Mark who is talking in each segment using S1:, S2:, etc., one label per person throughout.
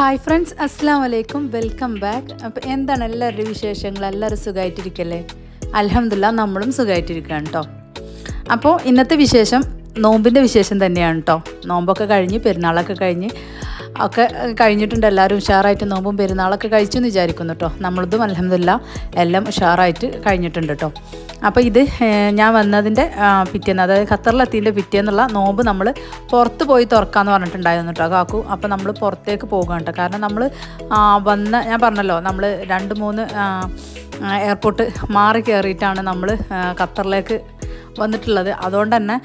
S1: Friends അസ്സാം വലൈക്കും welcome back അപ്പോൾ എന്താണ് എല്ലാവരുടെയും വിശേഷങ്ങൾ? എല്ലാവരും സുഖമായിട്ടിരിക്കല്ലേ അലഹമില്ല നമ്മളും സുഖമായിട്ടിരിക്കുകയാണ് കേട്ടോ അപ്പോൾ ഇന്നത്തെ വിശേഷം നോമ്പിന്റെ വിശേഷം തന്നെയാണ് കേട്ടോ നോമ്പൊക്കെ കഴിഞ്ഞ് പെരുന്നാളൊക്കെ കഴിഞ്ഞ് ഒക്കെ കഴിഞ്ഞിട്ടുണ്ട്. എല്ലാവരും ഉഷാറായിട്ട് നോമ്പും പെരുന്നാളൊക്കെ കഴിച്ചു എന്ന് വിചാരിക്കുന്നു കേട്ടോ നമ്മളതും അലഹമില്ല എല്ലാം ഉഷാറായിട്ട് കഴിഞ്ഞിട്ടുണ്ട് കേട്ടോ അപ്പോൾ ഇത് ഞാൻ വന്നതിന്റെ പിറ്റേന്ന് അതായത് ഖത്തറിലെത്തിന്റെ പിറ്റേന്നുള്ള നോമ്പ് നമ്മൾ പുറത്ത് പോയി തുറക്കാമെന്ന് പറഞ്ഞിട്ടുണ്ടായിരുന്നു കേട്ടോ കാക്കു. അപ്പോൾ നമ്മൾ പുറത്തേക്ക് പോകുക കേട്ടോ കാരണം നമ്മൾ വന്ന ഞാൻ പറഞ്ഞല്ലോ നമ്മൾ രണ്ട് മൂന്ന് എയർപോർട്ട് മാറി കയറിയിട്ടാണ് നമ്മൾ ഖത്തറിലേക്ക് വന്നിട്ടുള്ളത്. അതുകൊണ്ട് തന്നെ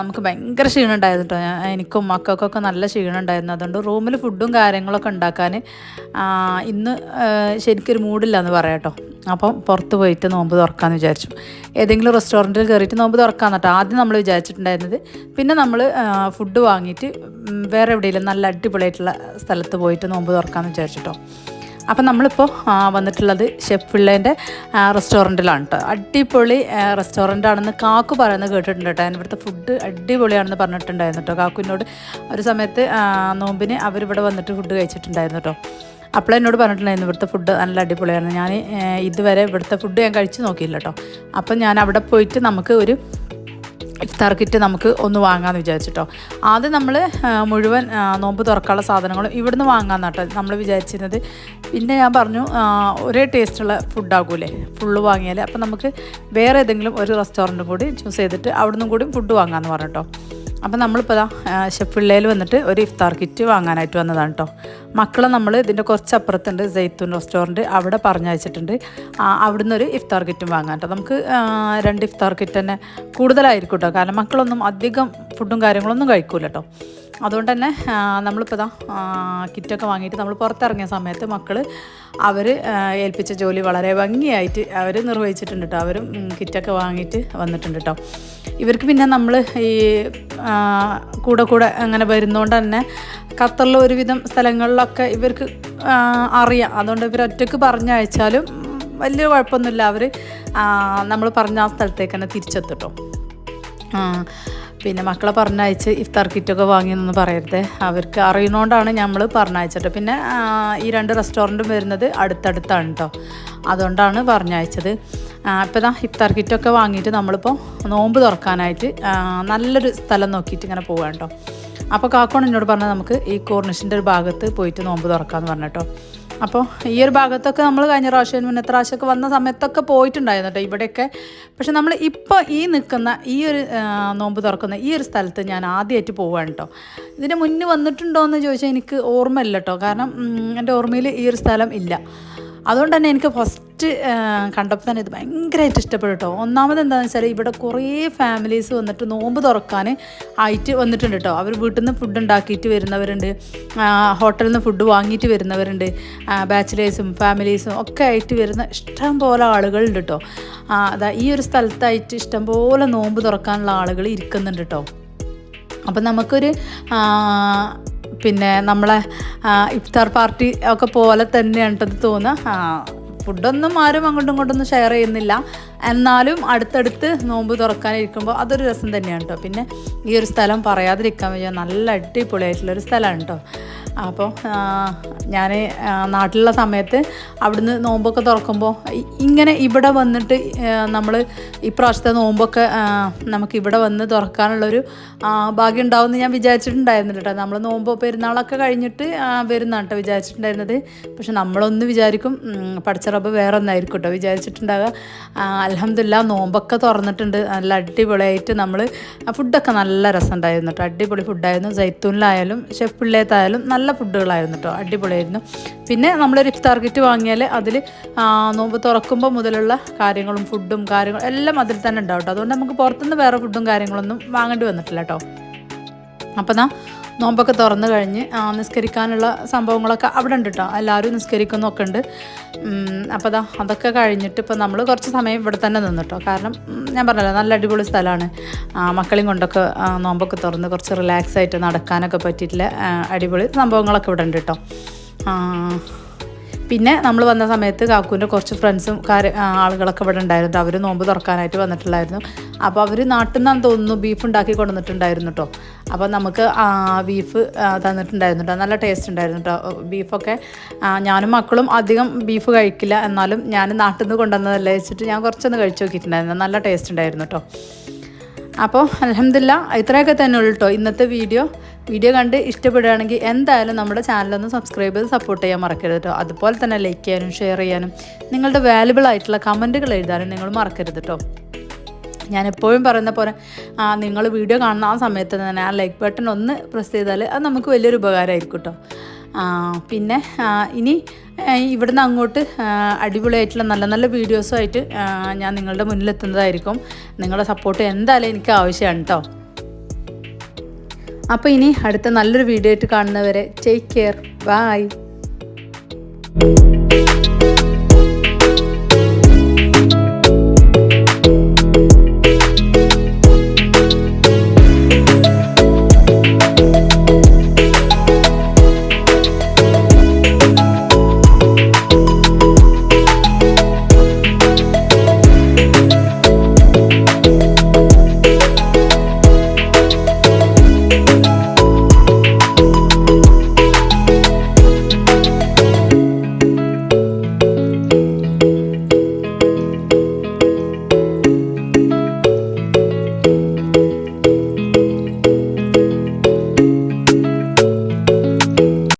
S1: നമുക്ക് ഭയങ്കര ക്ഷീണം ഉണ്ടായിരുന്നു കേട്ടോ എനിക്കും മക്കൾക്കൊക്കെ നല്ല ക്ഷീണം ഉണ്ടായിരുന്നു അതുകൊണ്ട് റൂമിൽ ഫുഡും കാര്യങ്ങളൊക്കെ ഉണ്ടാക്കാൻ ഇന്ന് ശരിക്കൊരു മൂഡില്ല എന്ന് പറയാം കേട്ടോ. അപ്പം പുറത്ത് പോയിട്ട് നോമ്പ് തുറക്കാമെന്ന് വിചാരിച്ചു. ഏതെങ്കിലും റെസ്റ്റോറന്റിൽ കയറിയിട്ട് നോമ്പ് തുറക്കാമെന്ന് കേട്ടോ ആദ്യം നമ്മൾ വിചാരിച്ചിട്ടുണ്ടായിരുന്നത്. പിന്നെ നമ്മൾ ഫുഡ് വാങ്ങിയിട്ട് വേറെ എവിടെയെങ്കിലും നല്ല അടിപൊളിയായിട്ടുള്ള സ്ഥലത്ത് പോയിട്ട് നോമ്പ് തുറക്കാമെന്ന് വിചാരിച്ചിട്ടോ അപ്പം നമ്മളിപ്പോൾ വന്നിട്ടുള്ളത് ഷെഫ് പിള്ളേന്റെ റെസ്റ്റോറന്റിലാണ് കേട്ടോ അടിപൊളി റെസ്റ്റോറന്റ് ആണെന്ന് കാക്കു പറയുന്നത് കേട്ടിട്ടുണ്ട് കേട്ടോ ഇവിടുത്തെ ഫുഡ് അടിപൊളിയാണെന്ന് പറഞ്ഞിട്ടുണ്ടായിരുന്നു കേട്ടോ കാക്കുവിനോട് ഒരു സമയത്ത് നോമ്പിന് അവരിവിടെ വന്നിട്ട് ഫുഡ് കഴിച്ചിട്ടുണ്ടായിരുന്നു കേട്ടോ അപ്പോൾ എന്നോട് പറഞ്ഞിട്ടുണ്ടായിരുന്നു ഇവിടുത്തെ ഫുഡ് നല്ല അടിപൊളിയാണ് ഞാൻ ഇതുവരെ ഇവിടുത്തെ ഫുഡ് ഞാൻ കഴിച്ച് നോക്കിയില്ല കേട്ടോ അപ്പം ഞാൻ അവിടെ പോയിട്ട് നമുക്ക് ഒരു ഇഫ്താർ കിറ്റ് നമുക്ക് ഒന്ന് വാങ്ങാമെന്ന് വിചാരിച്ചിട്ടോ. ആദ്യം നമ്മൾ മുഴുവൻ നോമ്പ് തുറക്കാനുള്ള സാധനങ്ങളും ഇവിടുന്ന് വാങ്ങാമെന്ന് കേട്ടോ നമ്മൾ വിചാരിച്ചിരുന്നത്. പിന്നെ ഞാൻ പറഞ്ഞു ഒരേ ടേസ്റ്റുള്ള ഫുഡാകൂലേ ഫുള്ള് വാങ്ങിയാൽ അപ്പം നമുക്ക് വേറെ ഏതെങ്കിലും ഒരു റെസ്റ്റോറന്റും കൂടി ചൂസ് ചെയ്തിട്ട് അവിടുന്ന് കൂടി ഫുഡ് വാങ്ങാമെന്ന് പറഞ്ഞിട്ടോ അപ്പം നമ്മളിപ്പോൾ ഇതാ ഷെഫിള്ളയിൽ വന്നിട്ട് ഒരു ഇഫ്താർ കിറ്റ് വാങ്ങാനായിട്ട് വന്നതാണ് കേട്ടോ മക്കളെ നമ്മൾ ഇതിന്റെ കുറച്ച് അപ്പുറത്തുണ്ട് ജെയ്ത്തൂൻ റെസ്റ്റോറന്റ് അവിടെ പറഞ്ഞയച്ചിട്ടുണ്ട് അവിടുന്ന് ഒരു ഇഫ്താർ കിറ്റും വാങ്ങാം കേട്ടോ നമുക്ക് രണ്ട് ഇഫ്താർ കിറ്റ് തന്നെ കൂടുതലായിരിക്കും കേട്ടോ കാരണം മക്കളൊന്നും അധികം ഫുഡും കാര്യങ്ങളൊന്നും കഴിക്കൂല കേട്ടോ അതുകൊണ്ട് തന്നെ നമ്മളിപ്പോൾ ഇതാ കിറ്റൊക്കെ വാങ്ങിയിട്ട് നമ്മൾ പുറത്തിറങ്ങിയ സമയത്ത് മക്കൾ അവർ ഏൽപ്പിച്ച ജോലി വളരെ ഭംഗിയായിട്ട് അവർ നിർവഹിച്ചിട്ടുണ്ട് കേട്ടോ അവരും കിറ്റൊക്കെ വാങ്ങിയിട്ട് വന്നിട്ടുണ്ട് കേട്ടോ ഇവർക്ക് പിന്നെ നമ്മൾ ഈ കൂടെ കൂടെ അങ്ങനെ വരുന്നതുകൊണ്ട് തന്നെ ഖത്തറിലെ ഒരുവിധം സ്ഥലങ്ങളിലൊക്കെ ഇവർക്ക് അറിയാം. അതുകൊണ്ട് ഇവർ ഒറ്റയ്ക്ക് പറഞ്ഞയച്ചാലും വലിയ കുഴപ്പമൊന്നുമില്ല. അവർ നമ്മൾ പറഞ്ഞ ആ സ്ഥലത്തേക്ക് തന്നെ തിരിച്ചെത്തും കേട്ടോ പിന്നെ മക്കളെ പറഞ്ഞയച്ച് ഇഫ്താർ കിറ്റൊക്കെ വാങ്ങിയെന്നൊന്നും പറയരുത്. അവർക്ക് അറിയുന്നതുകൊണ്ടാണ് നമ്മൾ പറഞ്ഞയച്ചിട്ട് പിന്നെ ഈ രണ്ട് റെസ്റ്റോറന്റും വരുന്നത് അടുത്തടുത്താണ് കേട്ടോ അതുകൊണ്ടാണ് പറഞ്ഞയച്ചത്. ഇപ്പോൾ ഇതാ ഇഫ്താർ കിറ്റൊക്കെ വാങ്ങിയിട്ട് നമ്മളിപ്പോൾ നോമ്പ് തുറക്കാനായിട്ട് നല്ലൊരു സ്ഥലം നോക്കിയിട്ട് ഇങ്ങനെ പോകാം കേട്ടോ അപ്പോൾ കാക്കോൺ എന്നോട് പറഞ്ഞാൽ നമുക്ക് ഈ കോർണിഷിന്റെ ഒരു ഭാഗത്ത് പോയിട്ട് നോമ്പ് തുറക്കാമെന്ന് പറഞ്ഞിട്ടോ അപ്പോൾ ഈ ഒരു ഭാഗത്തൊക്കെ നമ്മൾ കഴിഞ്ഞ പ്രാവശ്യം മുന്നത്തെ പ്രാവശ്യമൊക്കെ വന്ന സമയത്തൊക്കെ പോയിട്ടുണ്ടായിരുന്നു കേട്ടോ ഇവിടെയൊക്കെ. പക്ഷെ നമ്മൾ ഇപ്പോൾ ഈ നിൽക്കുന്ന ഈ ഒരു നോമ്പ് തുറക്കുന്ന ഈ ഒരു സ്ഥലത്ത് ഞാൻ ആദ്യമായിട്ട് പോവാണ് കേട്ടോ ഇതിന് മുന്നേ വന്നിട്ടുണ്ടോ എന്ന് ചോദിച്ചാൽ എനിക്ക് ഓർമ്മയില്ല കേട്ടോ കാരണം എന്റെ ഓർമ്മയിൽ ഈ ഒരു സ്ഥലം ഇല്ല. അതുകൊണ്ട് തന്നെ എനിക്ക് ഫസ്റ്റ് കണ്ടപ്പോൾ തന്നെ ഇത് ഭയങ്കരമായിട്ട് ഇഷ്ടപ്പെട്ടു കേട്ടോ. ഒന്നാമത് എന്താണെന്ന് വെച്ചാൽ ഇവിടെ കുറേ ഫാമിലീസ് വന്നിട്ട് നോമ്പ് തുറക്കാൻ ആയിട്ട് വന്നിട്ടുണ്ട് കേട്ടോ. അവർ വീട്ടിൽ നിന്ന് ഫുഡ് ഉണ്ടാക്കിയിട്ട് വരുന്നവരുണ്ട്. ഹോട്ടലിൽ നിന്ന് ഫുഡ് വാങ്ങിയിട്ട് വരുന്നവരുണ്ട്. ബാച്ചിലേഴ്സും ഫാമിലീസും ഒക്കെ ആയിട്ട് വരുന്ന ഇഷ്ടം പോലെ ആളുകളുണ്ട് കേട്ടോ. അതാ ഈ ഒരു സ്ഥലത്തായിട്ട് ഇഷ്ടം പോലെ നോമ്പ് തുറക്കാനുള്ള ആളുകൾ ഇരിക്കുന്നുണ്ട് കേട്ടോ. അപ്പം നമുക്കൊരു പിന്നെ നമ്മളെ ഇഫ്താർ പാർട്ടി ഒക്കെ പോലെ തന്നെയാണ് ഇത് തോന്നുക ഫുഡൊന്നും ആരും അങ്ങോട്ടും ഇങ്ങോട്ടൊന്നും ഷെയർ ചെയ്യുന്നില്ല. എന്നാലും അടുത്തടുത്ത് നോമ്പ് തുറക്കാനിരിക്കുമ്പോൾ അതൊരു രസം തന്നെയാണ് കേട്ടോ പിന്നെ ഈ ഒരു സ്ഥലം പറയാതിരിക്കാൻ വയ്യ. നല്ല അടിപൊളിയായിട്ടുള്ളൊരു സ്ഥലമാണ് കേട്ടോ അപ്പോൾ ഞാൻ നാട്ടിലുള്ള സമയത്ത് അവിടുന്ന് നോമ്പൊക്കെ തുറക്കുമ്പോൾ ഇങ്ങനെ ഇവിടെ വന്നിട്ട് നമ്മൾ ഇപ്രാവശ്യത്തെ നോമ്പൊക്കെ നമുക്ക് ഇവിടെ വന്ന് തുറക്കാനുള്ളൊരു ഭാഗ്യം ഉണ്ടാവുമെന്ന് ഞാൻ വിചാരിച്ചിട്ടുണ്ടായിരുന്നില്ല കേട്ടോ നമ്മൾ നോമ്പ് പെരുന്നാളൊക്കെ കഴിഞ്ഞിട്ട് വരുന്നതാണ് കേട്ടോ വിചാരിച്ചിട്ടുണ്ടായിരുന്നത്. പക്ഷെ നമ്മളൊന്ന് വിചാരിക്കും ഉം, പഠിച്ച റബ്ബ് വേറെ ഒന്നായിരിക്കും കേട്ടോ വിചാരിച്ചിട്ടുണ്ടാകുക അലഹമില്ല നോമ്പൊക്കെ തുറന്നിട്ടുണ്ട്. നല്ല അടിപൊളിയായിട്ട് നമ്മൾ ഫുഡൊക്കെ നല്ല രസമുണ്ടായിരുന്നു കേട്ടോ. അടിപൊളി ഫുഡായിരുന്നു. ജൈത്തൂനിലായാലും ഷെഫ് നല്ല ഫുഡുകളായിരുന്നു കേട്ടോ. അടിപൊളിയായിരുന്നു. പിന്നെ നമ്മളൊരു ഇഫ്താർ കിറ്റ് വാങ്ങിയാൽ അതിൽ നോമ്പ് തുറക്കുമ്പോൾ മുതലുള്ള കാര്യങ്ങളും ഫുഡും കാര്യങ്ങളും എല്ലാം അതിൽ തന്നെ ഉണ്ടാവും കേട്ടോ. അതുകൊണ്ട് നമുക്ക് പുറത്തുനിന്ന് വേറെ ഫുഡും കാര്യങ്ങളൊന്നും വാങ്ങേണ്ടി വന്നിട്ടില്ല കേട്ടോ. അപ്പോൾ നാ നോമ്പൊക്കെ തുറന്നു കഴിഞ്ഞ് നിസ്കരിക്കാനുള്ള സംഭവങ്ങളൊക്കെ അവിടെ ഉണ്ട് കേട്ടോ എല്ലാവരും നിസ്കരിക്കുന്നൊക്കെ ഉണ്ട് അപ്പോൾ അതാ അതൊക്കെ കഴിഞ്ഞിട്ട് ഇപ്പോൾ നമ്മൾ കുറച്ച് സമയം ഇവിടെ തന്നെ നിന്നു കേട്ടോ കാരണം ഞാൻ പറഞ്ഞല്ലോ നല്ല അടിപൊളി സ്ഥലമാണ് മക്കളെയും കൊണ്ടൊക്കെ നോമ്പൊക്കെ തുറന്ന് കുറച്ച് റിലാക്സ് ആയിട്ട് നടക്കാനൊക്കെ പറ്റിയിട്ടുള്ള അടിപൊളി സംഭവങ്ങളൊക്കെ ഇവിടെ ഉണ്ട് കേട്ടോ പിന്നെ നമ്മൾ വന്ന സമയത്ത് കാക്കൂന്റെ കുറച്ച് ഫ്രണ്ട്സും കാര്യ ആളുകളൊക്കെ ഇവിടെ ഉണ്ടായിരുന്നു. അവർ നോമ്പ് തുറക്കാനായിട്ട് വന്നിട്ടുണ്ടായിരുന്നു. അപ്പോൾ അവർ നാട്ടിൽ നിന്നാണ് തോന്നുന്നു ബീഫ് ഉണ്ടാക്കി കൊണ്ടുവന്നിട്ടുണ്ടായിരുന്നു കേട്ടോ അപ്പോൾ നമുക്ക് ബീഫ് തന്നിട്ടുണ്ടായിരുന്നു കേട്ടോ നല്ല ടേസ്റ്റ് ഉണ്ടായിരുന്നു കേട്ടോ ബീഫൊക്കെ ഞാനും മക്കളും അധികം ബീഫ് കഴിക്കില്ല. എന്നാലും ഞാൻ നാട്ടിൽ നിന്ന് കൊണ്ടുവന്നതല്ലേ വെച്ചിട്ട് ഞാൻ കുറച്ചൊന്ന് കഴിച്ചു നോക്കിയിട്ടുണ്ടായിരുന്നു. നല്ല ടേസ്റ്റ് ഉണ്ടായിരുന്നു കേട്ടോ അപ്പോൾ അലഹമില്ല ഇത്രയൊക്കെ തന്നെ ഉള്ളൂ കേട്ടോ ഇന്നത്തെ വീഡിയോ. വീഡിയോ കണ്ട് ഇഷ്ടപ്പെടുകയാണെങ്കിൽ എന്തായാലും നമ്മുടെ ചാനലൊന്ന് സബ്സ്ക്രൈബ് ചെയ്ത് സപ്പോർട്ട് ചെയ്യാൻ മറക്കരുത് കേട്ടോ അതുപോലെ തന്നെ ലൈക്ക് ചെയ്യാനും ഷെയർ ചെയ്യാനും നിങ്ങളുടെ വാല്യുബിൾ ആയിട്ടുള്ള കമന്റുകൾ എഴുതാനും നിങ്ങൾ മറക്കരുത് കേട്ടോ ഞാൻ എപ്പോഴും പറയുന്ന പോലെ നിങ്ങൾ വീഡിയോ കാണുന്ന ആ സമയത്ത് തന്നെ ആ ലൈക്ക് ബട്ടൺ ഒന്ന് പ്രസ് ചെയ്താൽ അത് നമുക്ക് വലിയൊരു ഉപകാരമായിരിക്കും കേട്ടോ പിന്നെ ഇനി ഇവിടുന്ന് അങ്ങോട്ട് അടിപൊളിയായിട്ടുള്ള നല്ല നല്ല വീഡിയോസുമായിട്ട് ഞാൻ നിങ്ങളുടെ മുന്നിലെത്തുന്നതായിരിക്കും. നിങ്ങളുടെ സപ്പോർട്ട് എന്തായാലും എനിക്ക് ആവശ്യമാണ് കേട്ടോ അപ്പോൾ ഇനി അടുത്ത നല്ലൊരു വീഡിയോ ആയിട്ട് കാണുന്നവരെ ടേക്ക് കെയർ ബൈ